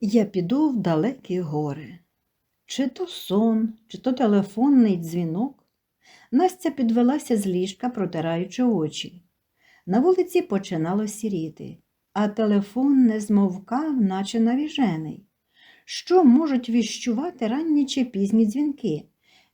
Я піду в далекі гори. Чи то сон, чи то телефонний дзвінок. Настя підвелася з ліжка, протираючи очі. На вулиці починало сіріти, а телефон не змовкав, наче навіжений. Що можуть віщувати ранні чи пізні дзвінки?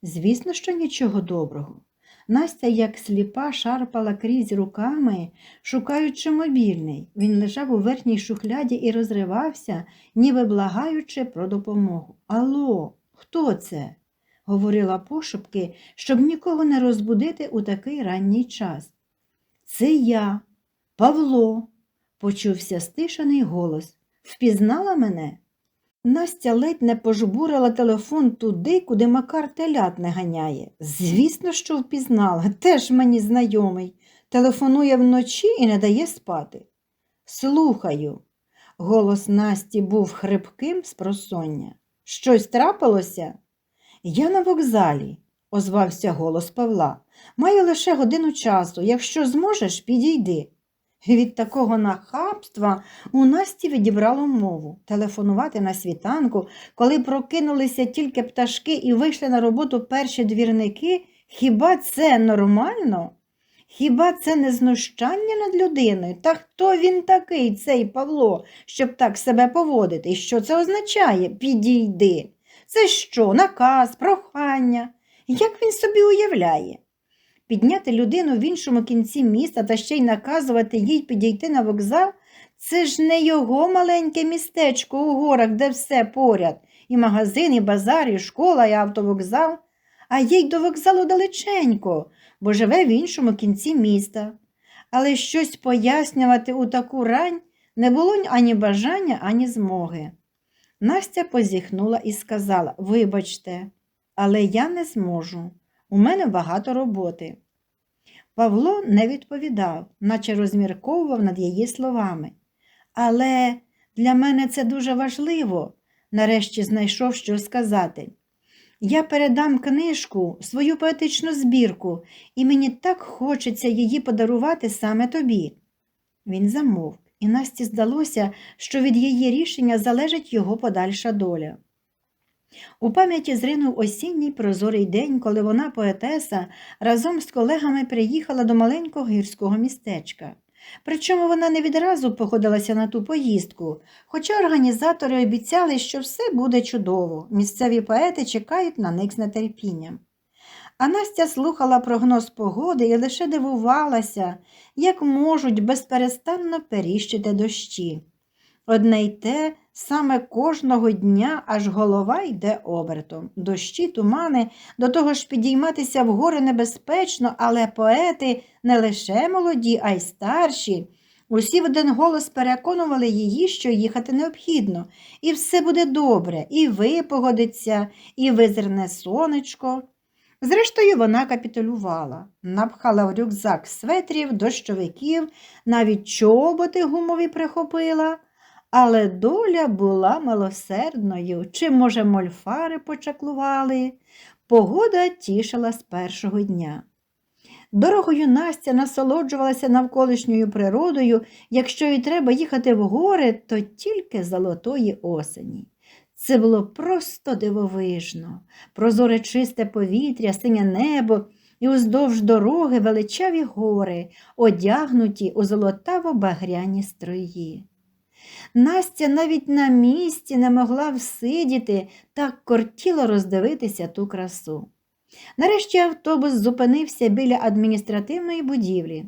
Звісно, що нічого доброго. Настя, як сліпа, шарпала крізь руками, шукаючи мобільний. Він лежав у верхній шухляді і розривався, ніби благаючи про допомогу. Алло, хто це? говорила пошепки, щоб нікого не розбудити у такий ранній час. Це я, Павло, почувся стишений голос. Впізнала мене? Настя ледь не пожбурила телефон туди, куди Макар телят не ганяє. Звісно, що впізнала, теж мені знайомий. Телефонує вночі і не дає спати. Слухаю. Голос Насті був хрипким з просоння. Щось трапилося? Я на вокзалі, озвався голос Павла. Маю лише годину часу. Якщо зможеш, підійди. Від такого нахабства у Насті відібрало мову. Телефонувати на світанку, коли прокинулися тільки пташки і вийшли на роботу перші двірники, хіба це нормально? Хіба це не знущання над людиною? Та хто він такий, цей Павло, щоб так себе поводити? І що це означає? Підійди. Це що, наказ, прохання? Як він собі уявляє? Підняти людину в іншому кінці міста та ще й наказувати їй підійти на вокзал це ж не його маленьке містечко у горах, де все поряд, і магазин, і базар, і школа, і автовокзал, а їй до вокзалу далеченько, бо живе в іншому кінці міста. Але щось пояснювати у таку рань не було ані бажання, ані змоги. Настя позіхнула і сказала Вибачте, але я не зможу. У мене багато роботи. Павло не відповідав, наче розмірковував над її словами. Але для мене це дуже важливо, нарешті знайшов що сказати. Я передам книжку, свою поетичну збірку, і мені так хочеться її подарувати саме тобі. Він замовк, і Насті здалося, що від її рішення залежить його подальша доля. У пам'яті зринув осінній прозорий день, коли вона, поетеса, разом з колегами приїхала до маленького гірського містечка. Причому вона не відразу походилася на ту поїздку, хоча організатори обіцяли, що все буде чудово, місцеві поети чекають на них з нетерпінням. А Настя слухала прогноз погоди і лише дивувалася, як можуть безперестанно періщити дощі. Одне й те саме кожного дня аж голова йде обертом. Дощі, тумани, до того ж підійматися в гори небезпечно, але поети не лише молоді, а й старші. Усі в один голос переконували її, що їхати необхідно, і все буде добре, і випогодиться, і визирне сонечко. Зрештою, вона капітулювала, напхала в рюкзак светрів, дощовиків, навіть чоботи гумові прихопила. Але доля була милосердною, чи, може, мольфари почаклували. Погода тішила з першого дня. Дорогою Настя насолоджувалася навколишньою природою, якщо й треба їхати в гори, то тільки золотої осені. Це було просто дивовижно, прозоре чисте повітря, синє небо і уздовж дороги величаві гори, одягнуті у золотаво-багряні строї. Настя навіть на місці не могла всидіти, так кортіло роздивитися ту красу. Нарешті автобус зупинився біля адміністративної будівлі.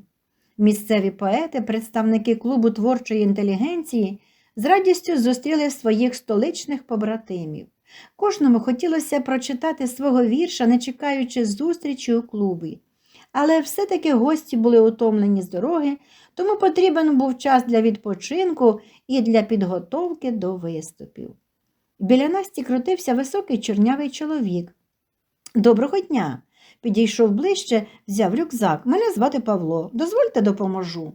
Місцеві поети, представники клубу творчої інтелігенції, з радістю зустріли своїх столичних побратимів. Кожному хотілося прочитати свого вірша, не чекаючи зустрічі у клубі. Але все-таки гості були утомлені з дороги, тому потрібен був час для відпочинку і для підготовки до виступів. Біля Насті крутився високий чорнявий чоловік. Доброго дня! Підійшов ближче, взяв рюкзак. Мене звати Павло. Дозвольте допоможу.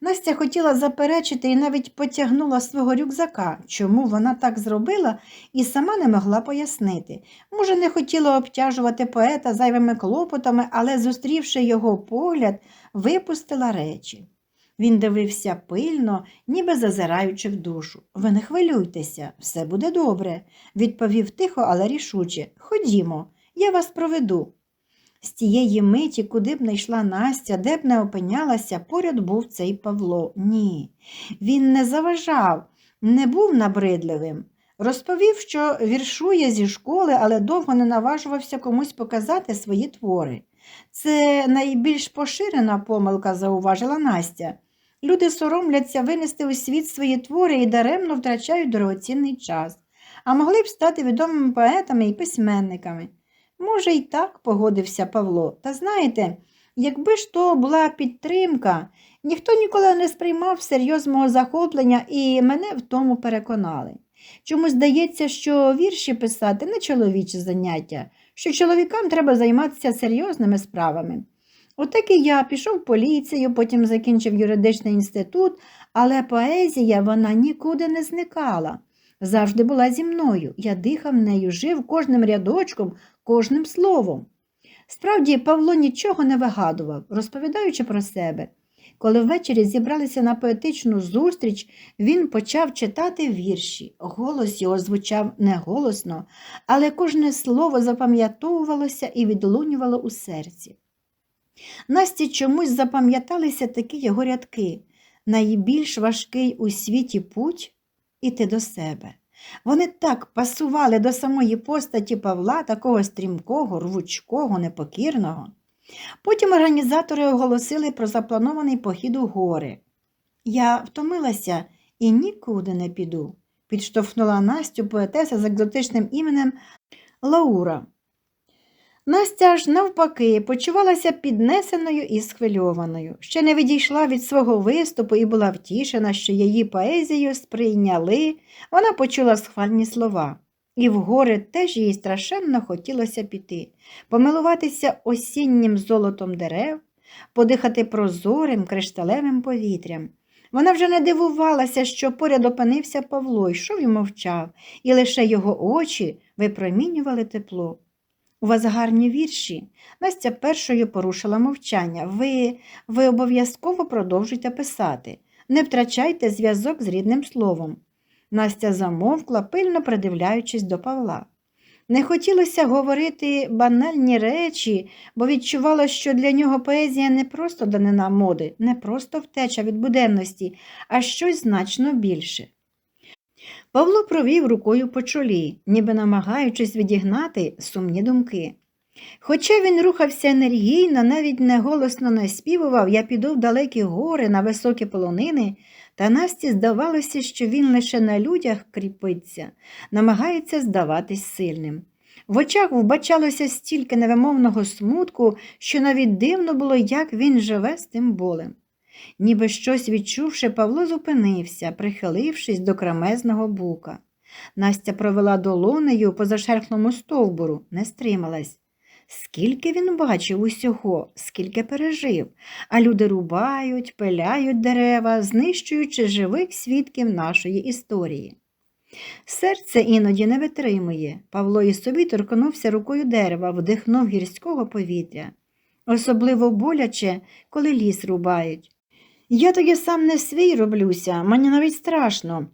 Настя хотіла заперечити і навіть потягнула свого рюкзака, чому вона так зробила, і сама не могла пояснити. Може, не хотіла обтяжувати поета зайвими клопотами, але, зустрівши його погляд, випустила речі. Він дивився пильно, ніби зазираючи в душу. Ви не хвилюйтеся, все буде добре, відповів тихо, але рішуче. Ходімо, я вас проведу. З тієї миті, куди б не йшла Настя, де б не опинялася, поряд був цей Павло. Ні, він не заважав, не був набридливим. Розповів, що віршує зі школи, але довго не наважувався комусь показати свої твори. Це найбільш поширена помилка, зауважила Настя. Люди соромляться винести у світ свої твори і даремно втрачають дорогоцінний час, а могли б стати відомими поетами і письменниками. Може, і так погодився Павло. Та знаєте, якби ж то була підтримка, ніхто ніколи не сприймав всерйоз мого захоплення і мене в тому переконали. Чому здається, що вірші писати не чоловіче заняття, що чоловікам треба займатися серйозними справами. Отак і я пішов в поліцію, потім закінчив юридичний інститут, але поезія вона нікуди не зникала. Завжди була зі мною. Я дихав нею, жив кожним рядочком, кожним словом. Справді, Павло нічого не вигадував, розповідаючи про себе. Коли ввечері зібралися на поетичну зустріч, він почав читати вірші. Голос його звучав неголосно, але кожне слово запам'ятовувалося і відлунювало у серці. Насті чомусь запам'яталися такі його рядки найбільш важкий у світі путь іти до себе. Вони так пасували до самої постаті Павла, такого стрімкого, рвучкого, непокірного. Потім організатори оголосили про запланований похід у гори. Я втомилася і нікуди не піду, підштовхнула Настю поетеса з екзотичним іменем Лаура. Настя ж, навпаки, почувалася піднесеною і схвильованою. Ще не відійшла від свого виступу і була втішена, що її поезію сприйняли, вона почула схвальні слова. І в гори теж їй страшенно хотілося піти, помилуватися осіннім золотом дерев, подихати прозорим кришталевим повітрям. Вона вже не дивувалася, що поряд опинився Павло, йшов і мовчав, і лише його очі випромінювали тепло. У вас гарні вірші. Настя першою порушила мовчання. Ви, ви обов'язково продовжуйте писати. Не втрачайте зв'язок з рідним словом. Настя замовкла, пильно придивляючись до Павла. Не хотілося говорити банальні речі, бо відчувала, що для нього поезія не просто данина моди, не просто втеча від буденності, а щось значно більше. Павло провів рукою по чолі, ніби намагаючись відігнати сумні думки. Хоча він рухався енергійно, навіть неголосно наспівував, я піду в далекі гори на високі полонини, та Насті здавалося, що він лише на людях кріпиться, намагається здаватись сильним. В очах вбачалося стільки невимовного смутку, що навіть дивно було, як він живе з тим болем. Ніби щось відчувши, Павло зупинився, прихилившись до кремезного бука. Настя провела долонею по зашерхлому стовбуру, не стрималась. Скільки він бачив усього, скільки пережив, а люди рубають, пиляють дерева, знищуючи живих свідків нашої історії. Серце іноді не витримує. Павло і собі торкнувся рукою дерева, вдихнув гірського повітря. Особливо боляче, коли ліс рубають. Я тоді сам не свій роблюся, мені навіть страшно.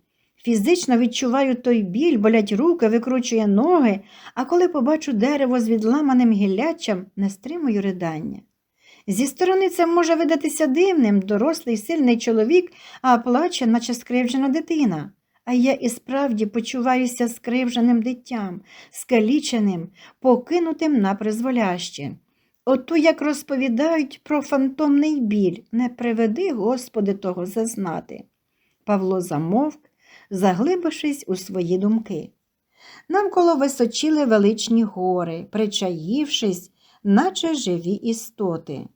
Фізично відчуваю той біль, болять руки, викручує ноги, а коли побачу дерево з відламаним гіллячем, не стримую ридання. Зі сторони це може видатися дивним, дорослий, сильний чоловік, а плаче, наче скривджена дитина. А я і справді почуваюся скривженим дитям, скаліченим, покинутим на призволяще. Ото як розповідають про фантомний біль, не приведи, Господи, того зазнати. Павло замовк, заглибившись у свої думки. Навколо височили величні гори, причаївшись, наче живі істоти.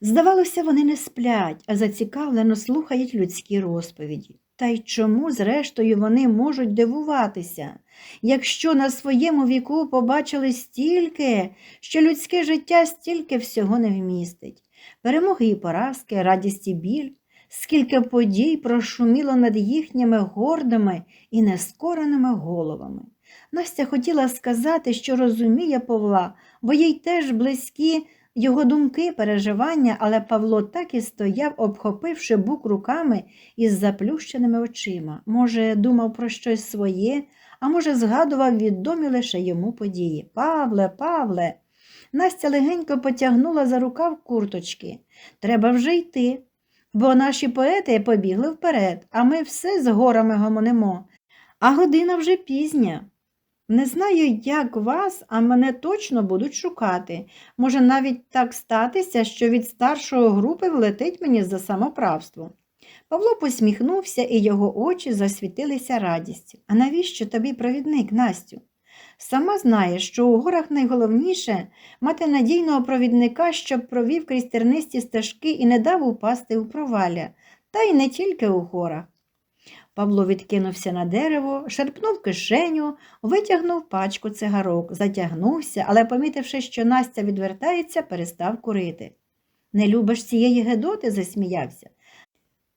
Здавалося, вони не сплять, а зацікавлено слухають людські розповіді. Та й чому, зрештою, вони можуть дивуватися, якщо на своєму віку побачили стільки, що людське життя стільки всього не вмістить, перемоги і поразки, радість і біль, скільки подій прошуміло над їхніми гордими і нескореними головами. Настя хотіла сказати, що розуміє Павла, бо їй теж близькі його думки, переживання, але Павло так і стояв, обхопивши бук руками із заплющеними очима. Може, думав про щось своє, а може, згадував відомі лише йому події. Павле, Павле. Настя легенько потягнула за рукав курточки. Треба вже йти, бо наші поети побігли вперед, а ми все з горами гомонимо. А година вже пізня. Не знаю, як вас, а мене точно будуть шукати. Може навіть так статися, що від старшої групи влетить мені за самоправство. Павло посміхнувся, і його очі засвітилися радістю. А навіщо тобі провідник, Настю? Сама знаєш, що у горах найголовніше мати надійного провідника, щоб провів крізь тернисті стежки і не дав упасти у провалля, та й не тільки у горах. Павло відкинувся на дерево, шерпнув кишеню, витягнув пачку цигарок, затягнувся, але, помітивши, що Настя відвертається, перестав курити. Не любиш цієї Гедоти? засміявся.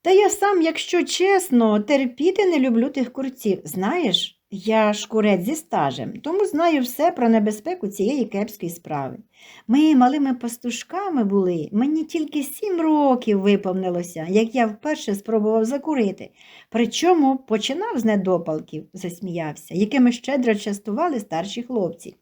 Та я сам, якщо чесно, терпіти не люблю тих курців. Знаєш, я ж курець зі стажем, тому знаю все про небезпеку цієї кепської справи. Ми малими пастушками були, мені тільки сім років виповнилося, як я вперше спробував закурити. Причому починав з недопалків, засміявся, якими щедро частували старші хлопці.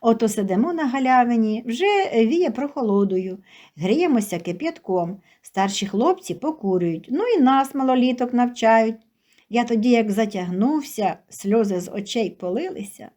Ото сидимо на галявині, вже віє прохолодою, гріємося кип'ятком, старші хлопці покурюють, ну і нас малоліток навчають. Я тоді, як затягнувся, сльози з очей полилися,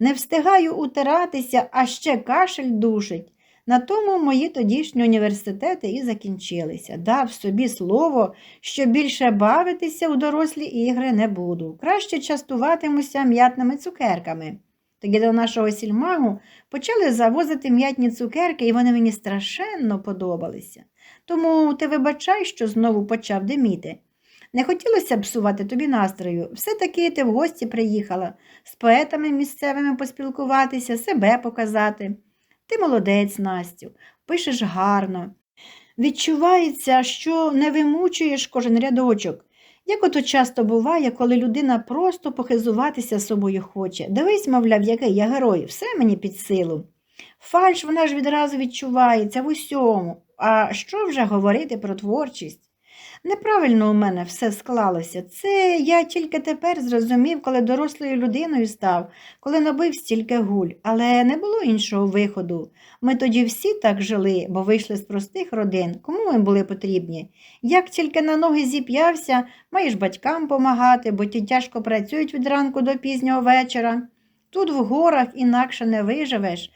не встигаю утиратися, а ще кашель душить. На тому мої тодішні університети і закінчилися. Дав собі слово, що більше бавитися у дорослі ігри не буду. Краще частуватимуся м'ятними цукерками. Тоді до нашого сільмагу почали завозити м'ятні цукерки, і вони мені страшенно подобалися. Тому ти вибачай, що знову почав диміти. Не хотілося псувати тобі настрою. Все-таки ти в гості приїхала, з поетами місцевими поспілкуватися, себе показати. Ти молодець, Настю, пишеш гарно. Відчувається, що не вимучуєш кожен рядочок. Як ото часто буває, коли людина просто похизуватися собою хоче. Дивись, мовляв, який я герой, все мені під силу. Фальш вона ж відразу відчувається в усьому. А що вже говорити про творчість? Неправильно у мене все склалося. Це я тільки тепер зрозумів, коли дорослою людиною став, коли набив стільки гуль, але не було іншого виходу. Ми тоді всі так жили, бо вийшли з простих родин. Кому ми були потрібні? Як тільки на ноги зіп'явся, маєш батькам помагати, бо ті тяжко працюють від ранку до пізнього вечора. Тут в горах інакше не виживеш.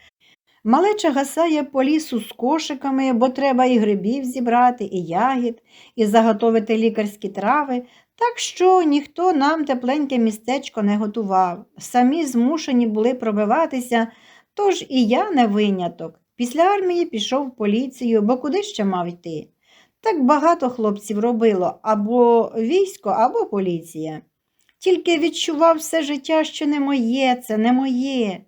Малеча гасає по лісу з кошиками, бо треба і грибів зібрати, і ягід, і заготовити лікарські трави, так що ніхто нам тепленьке містечко не готував. Самі змушені були пробиватися, тож і я не виняток. Після армії пішов в поліцію, бо куди ще мав йти? Так багато хлопців робило або військо, або поліція. Тільки відчував все життя, що не моє, це не моє.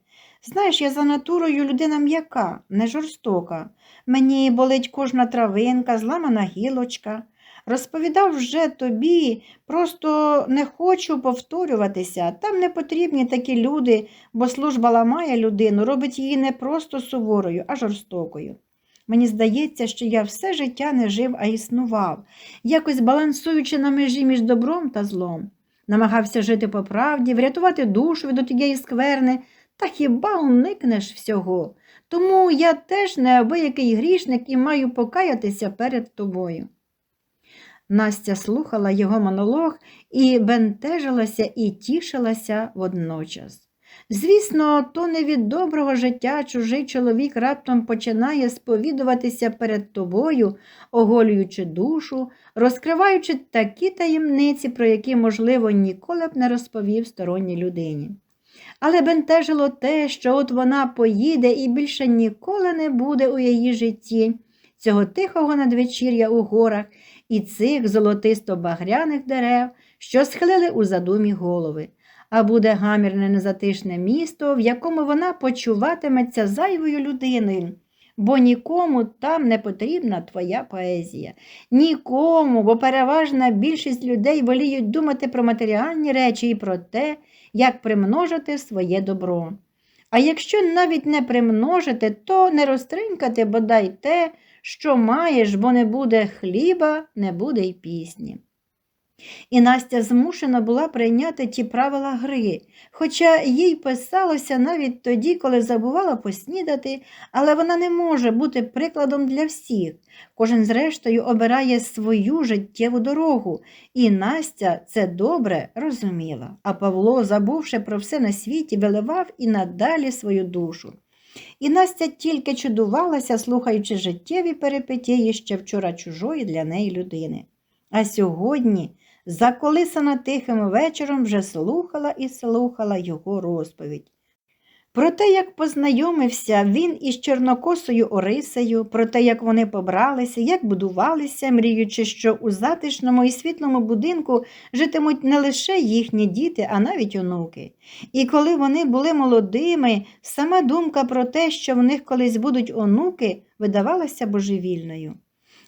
Знаєш, я за натурою людина м'яка, не жорстока. Мені болить кожна травинка, зламана гілочка. Розповідав вже тобі, просто не хочу повторюватися. Там не потрібні такі люди, бо служба ламає людину, робить її не просто суворою, а жорстокою. Мені здається, що я все життя не жив, а існував, якось балансуючи на межі між добром та злом. Намагався жити по правді, врятувати душу від отієї скверни. Та хіба уникнеш всього? Тому я теж неабиякий грішник і маю покаятися перед тобою. Настя слухала його монолог і бентежилася і тішилася водночас. Звісно, то не від доброго життя чужий чоловік раптом починає сповідуватися перед тобою, оголюючи душу, розкриваючи такі таємниці, про які, можливо, ніколи б не розповів сторонній людині але бентежило те, що от вона поїде і більше ніколи не буде у її житті цього тихого надвечір'я у горах і цих золотисто-багряних дерев, що схилили у задумі голови, а буде гамірне незатишне місто, в якому вона почуватиметься зайвою людиною. Бо нікому там не потрібна твоя поезія. Нікому, бо переважна більшість людей воліють думати про матеріальні речі і про те, як примножити своє добро. А якщо навіть не примножити, то не розтринькати бодай те, що маєш, бо не буде хліба, не буде й пісні. І Настя змушена була прийняти ті правила гри, хоча їй писалося навіть тоді, коли забувала поснідати, але вона не може бути прикладом для всіх. Кожен, зрештою, обирає свою життєву дорогу, і Настя це добре розуміла. А Павло, забувши про все на світі, виливав і надалі свою душу. І Настя тільки чудувалася, слухаючи життєві перипетії ще вчора чужої для неї людини. А сьогодні, заколисана тихим вечором, вже слухала і слухала його розповідь. Про те, як познайомився він із чорнокосою Орисею, про те, як вони побралися, як будувалися, мріючи, що у затишному і світлому будинку житимуть не лише їхні діти, а навіть онуки. І коли вони були молодими, сама думка про те, що в них колись будуть онуки, видавалася божевільною.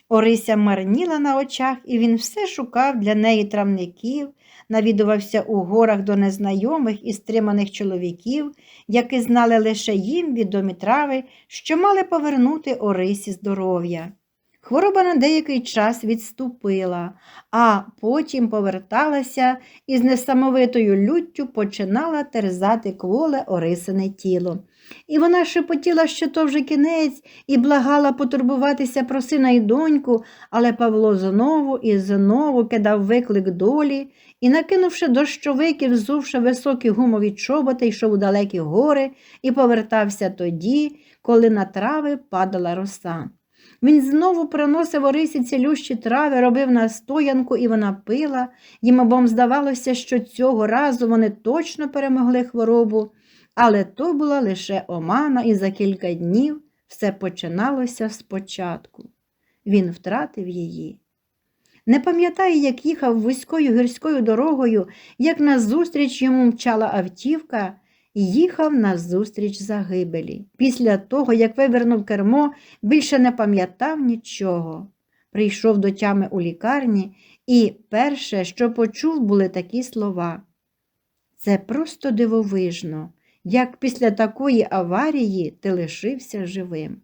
Орися марніла на очах, і він все шукав для неї травників, навідувався у горах до незнайомих і стриманих чоловіків, які знали лише їм відомі трави, що мали повернути Орисі здоров'я. Хвороба на деякий час відступила, а потім поверталася і з несамовитою люттю починала терзати кволе Орисине тіло. І вона шепотіла, що то вже кінець, і благала потурбуватися про сина і доньку, але Павло знову і знову кидав виклик долі і, накинувши дощовик і взувши високі гумові чоботи, йшов у далекі гори і повертався тоді, коли на трави падала роса. Він знову приносив Орисі цілющі трави, робив настоянку, і вона пила. Їм обом здавалося, що цього разу вони точно перемогли хворобу, але то була лише омана, і за кілька днів все починалося спочатку. Він втратив її. Не пам'ятає, як їхав вузькою гірською дорогою, як назустріч йому мчала автівка, їхав назустріч загибелі. Після того, як вивернув кермо, більше не пам'ятав нічого. Прийшов до тями у лікарні, і перше, що почув, були такі слова. Це просто дивовижно, як після такої аварії ти лишився живим.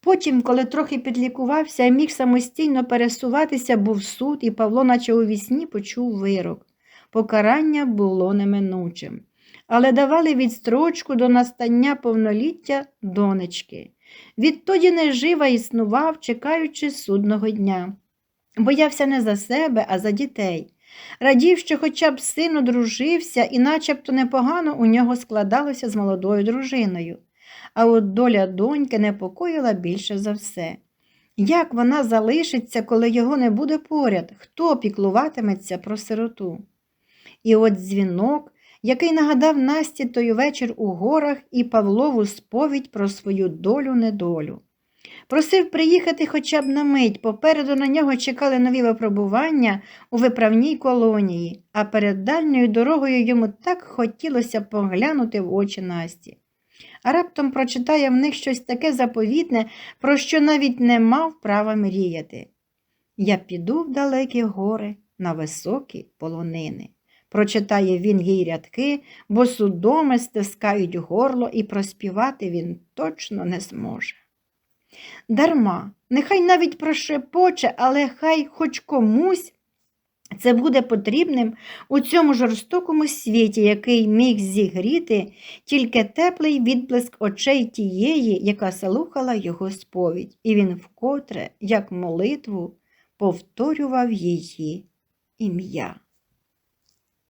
Потім, коли трохи підлікувався міг самостійно пересуватися, був суд, і Павло, наче у вісні, почув вирок. Покарання було неминучим, але давали відстрочку до настання повноліття донечки. Відтоді нежива існував, чекаючи судного дня. Боявся не за себе, а за дітей. Радів, що хоча б син одружився, і начебто непогано у нього складалося з молодою дружиною а от доля доньки непокоїла більше за все. Як вона залишиться, коли його не буде поряд, хто піклуватиметься про сироту? І от дзвінок, який нагадав Насті той вечір у горах і Павлову сповідь про свою долю недолю. Просив приїхати хоча б на мить, попереду на нього чекали нові випробування у виправній колонії, а перед дальньою дорогою йому так хотілося поглянути в очі Насті а раптом прочитає в них щось таке заповітне, про що навіть не мав права мріяти. Я піду в далекі гори на високі полонини. Прочитає він їй рядки, бо судоми стискають горло, і проспівати він точно не зможе. Дарма, нехай навіть прошепоче, але хай хоч комусь це буде потрібним у цьому жорстокому світі, який міг зігріти тільки теплий відблиск очей тієї, яка слухала його сповідь, і він вкотре, як молитву, повторював її ім'я.